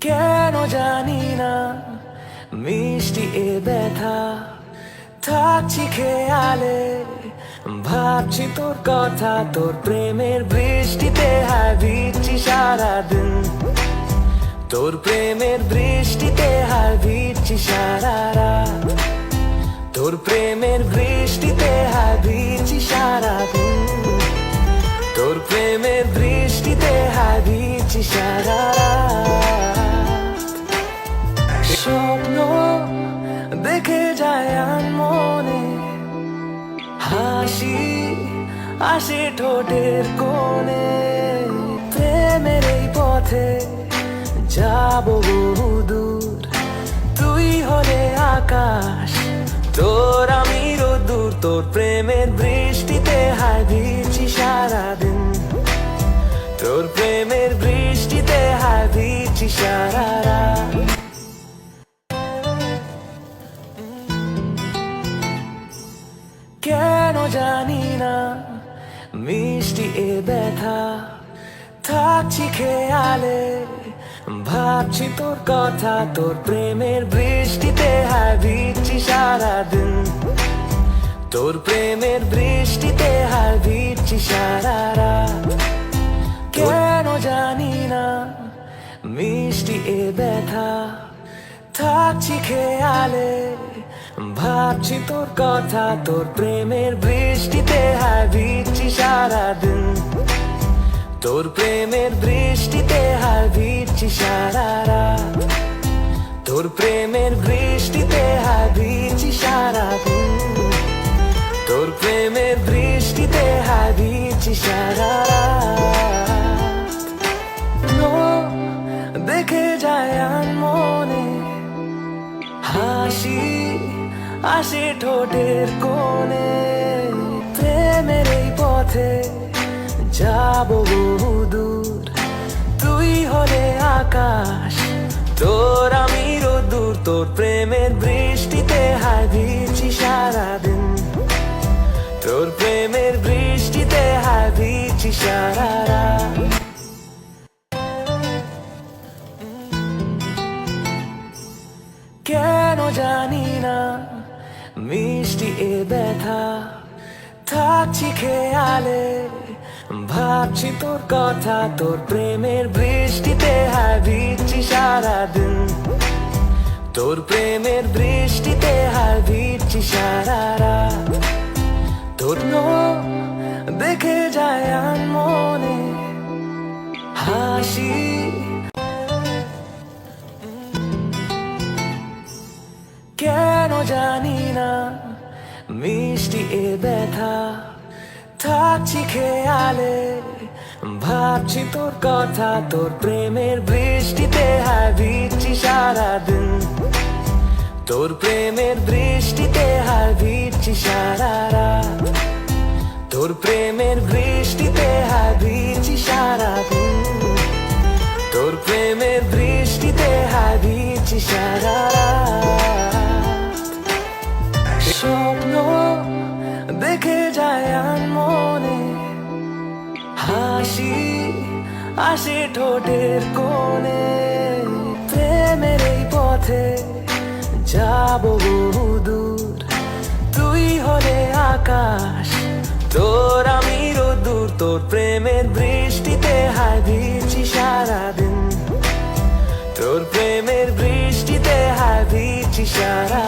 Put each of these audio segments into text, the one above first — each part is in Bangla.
কেন জানি না। মিষ্টি এ ব্যথা, থাকছি খেয়ালে। ভাবছি তোর কথা, তোর প্রেমের বৃষ্টিতে হায় ভিজছি সারাদিন। তোর প্রেমের বৃষ্টিতে হায় ভিজছি সারা তোর প্রেমের বৃষ্টিতে হায় ভিজছি সারাদিন। তোর প্রেমের বৃষ্টিতে হায় ভিজছি সারা দেখে মনে হাসি আসে ঠোঁটের কোণে। প্রেমের এই পথে যাব বহুদূর তুই হলে আকাশ, তোর আমি রোদুর তোর প্রেমের বৃষ্টিতে হায় ভিজছি সারাদিন। তোর প্রেমের বৃষ্টিতে হায় ভিজছি সারা রাত। জানি না মিষ্টি এ ব্যথা। থাকছি খেয়ালে, ভাবছি তোর কথা, তোর প্রেমের বৃষ্টিতে হায় ভিজছি সারাদিন। তোর প্রেমের বৃষ্টিতে হায় ভিজছি সারা কেন জানি না মিষ্টি এ ব্যথা। থাকছি খেয়ালে ভাবছি তোর কথা, তোর প্রেমের বৃষ্টিতে হায় ভিজছি সারাদিন। তোর প্রেমের বৃষ্টিতে হায় ভিজছি সারা রাত। তোর প্রেমের বৃষ্টিতে হায় ভিজছি সারাদিন তোর প্রেমের বৃষ্টিতে হায় ভিজছি সারা দেখে যায় মনে হাসি। আসে ঠোঁটের কোণে। প্রেমের এই পথে যাব বহুদূর তুই হলে আকাশ, তোর আমি রোদুর তোর প্রেমের বৃষ্টিতে হায় ভিজছি সারাদিন। তোর প্রেমের বৃষ্টিতে হায় ভিজছি সারা কেন জানি না মিষ্টি এ ব্যথা, থাকছি খেয়ালে, ভাবছি তোর কথা, তোর প্রেমের বৃষ্টিতে হায় ভিজছি সারাদিন। তোর প্রেমের বৃষ্টিতে হায় ভিজছি সারা রাত। তোর দেখে যায় মনে, হাসি। কেন জানি না। মিষ্টি এ ব্যথা, থাকছি খেয়ালে। ভাবছি তোর কথা, তোর প্রেমের বৃষ্টিতে ভিজছি সারাদিন। তোর প্রেমের বৃষ্টিতে ভিজছি সারা রাত। তোর প্রেমের বৃষ্টিতে ভিজছি সারাদিন। তোর প্রেমের হাসি আসে ঠোঁটের কোণে। প্রেমের এই পথে যাব দূর তুই হলে আকাশ, তোর আমি রোদুর তোর প্রেমের বৃষ্টিতে হায় ভিজছি সারাদিন। তোর প্রেমের বৃষ্টিতে হায় ভিজছি সারা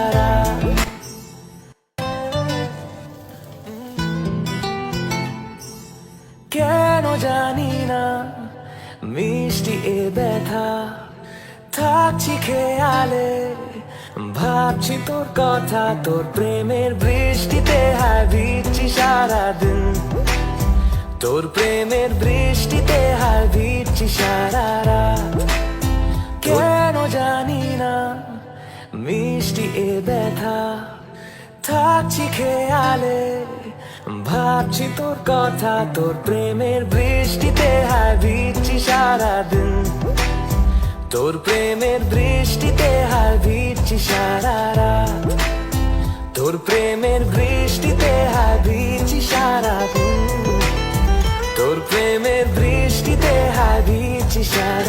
কেন জানি না মিষ্টি এ ব্যথা, থাকছি খেয়ালে। ভাবছি তোর কথা, তোর প্রেমের বৃষ্টিতে হায় ভিজছি সারাদিন। তোর প্রেমের বৃষ্টিতে হায় ভিজছি সারা রাত কেন জানি না মিষ্টি এ ব্যথা, থাকছি খেয়ালে। ভাবছি তোর কথা, তোর প্রেমের বৃষ্টিতে হায় ভিজছি সারাদিন। তোর প্রেমের বৃষ্টিতে হায় ভিজছি সারা রাত। তোর প্রেমের বৃষ্টিতে হায় ভিজছি সারাদিন। তোর প্রেমের বৃষ্টিতে হায় ভিজছি সারা